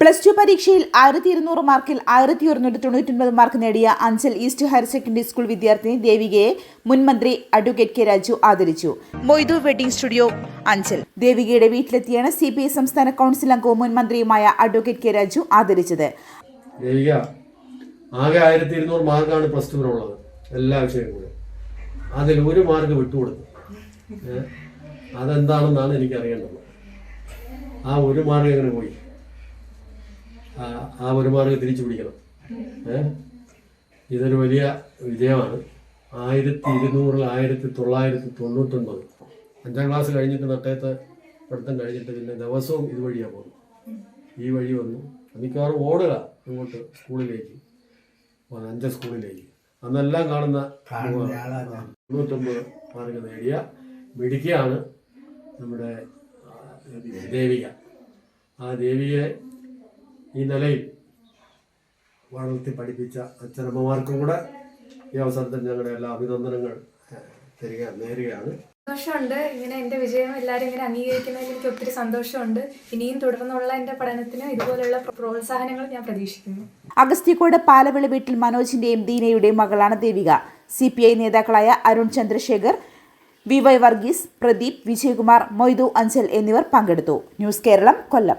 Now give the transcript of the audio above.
Plus two പരീക്ഷയിൽ ആയിരത്തി ഇരുന്നൂറ് മാർക്കിൽ ആയിരത്തി ഒരുന്നൂറ്റി തൊണ്ണൂറ്റൊൻപത് മാർക്ക് നേടിയ Anchal east higher secondary school വിദ്യാർത്ഥിനി ദേവികയെ മുൻ മന്ത്രി അഡ്വക്കേറ്റ് കെ രാജു ആദരിച്ചു. Moidu wedding studio Anchal. ദേവികയുടെ വീട്ടിലെത്തിയാണ് സി പി ഐ സംസ്ഥാന കൗൺസിൽ അംഗവും മുൻ മന്ത്രിയുമായ അഡ്വക്കേറ്റ് കെ രാജു ആദരിച്ചത്. ദേവിക ആകെ ആയിരത്തി ഇരുന്നൂറ് മാർക്കാണ് പ്ലസ് ടുവിനുള്ളത് എല്ലാ വിഷയം കൂടെ. അതിൽ ഒരു മാർക്ക് വിട്ടുകൊടുത്തു? അതെന്താണെന്നാണ് എനിക്ക് അറിയേണ്ടത് ആ ഒരു മാർക്ക് എങ്ങനെ പോയി. ആ മാർഗം തിരിച്ചു പിടിക്കണം. ഏ? ഇതൊരു വലിയ വിജയമാണ്. ആയിരത്തി ഇരുന്നൂറിൽ ആയിരത്തി തൊള്ളായിരത്തി തൊണ്ണൂറ്റൊൻപത് അഞ്ചാം ക്ലാസ് കഴിഞ്ഞിട്ട് നട്ടയത്ത് പഠിത്തം കഴിഞ്ഞിട്ട് പിന്നെ ദിവസവും ഇതുവഴിയാണ് പോകുന്നത്. ഈ വഴി വന്നു. മിക്കവാറും ഓടുക ഇങ്ങോട്ട് സ്കൂളിലേക്ക്. അഞ്ച സ്കൂളിലേക്ക്. അന്നെല്ലാം കാണുന്ന തൊണ്ണൂറ്റൊമ്പത് മാർക്ക് നേടിയ മിടുക്കിയാണ് നമ്മുടെ ദേവിക. ആ ദേവിയെ ഈ നിലയിൽ വളർത്തി പഠിപ്പിച്ച അച്ഛനമ്മമാർക്കും കൂടെ ഈ അവസരത്തിൽ ഞങ്ങളുടെ എല്ലാ അഭിനന്ദനങ്ങൾ തരിക നേരുകയാണ്. സന്തോഷമുണ്ട്. ഇങ്ങനെ എന്റെ വിജയം എല്ലാവരും ഇങ്ങനെ അംഗീകരിക്കുന്നതിൽ എനിക്ക് ഒത്തിരി സന്തോഷമുണ്ട്. ഇനിയും തുടർന്നുള്ള എന്റെ പഠനത്തിന് ഇതുപോലുള്ള പ്രോത്സാഹനങ്ങൾ ഞാൻ പ്രതീക്ഷിക്കുന്നു. അഗസ്ത്യക്കോട് പാലവിളി വീട്ടിൽ മനോജിന്റെയും ദീനയുടെയും മകളാണ് ദേവിക. സി പി ഐ നേതാക്കളായ അരുൺ ചന്ദ്രശേഖർ വി വൈ വർഗീസ് പ്രദീപ് വിജയകുമാർ മൊയ്തു അഞ്ചൽ എന്നിവർ പങ്കെടുത്തു. ന്യൂസ് കേരളം കൊല്ലം.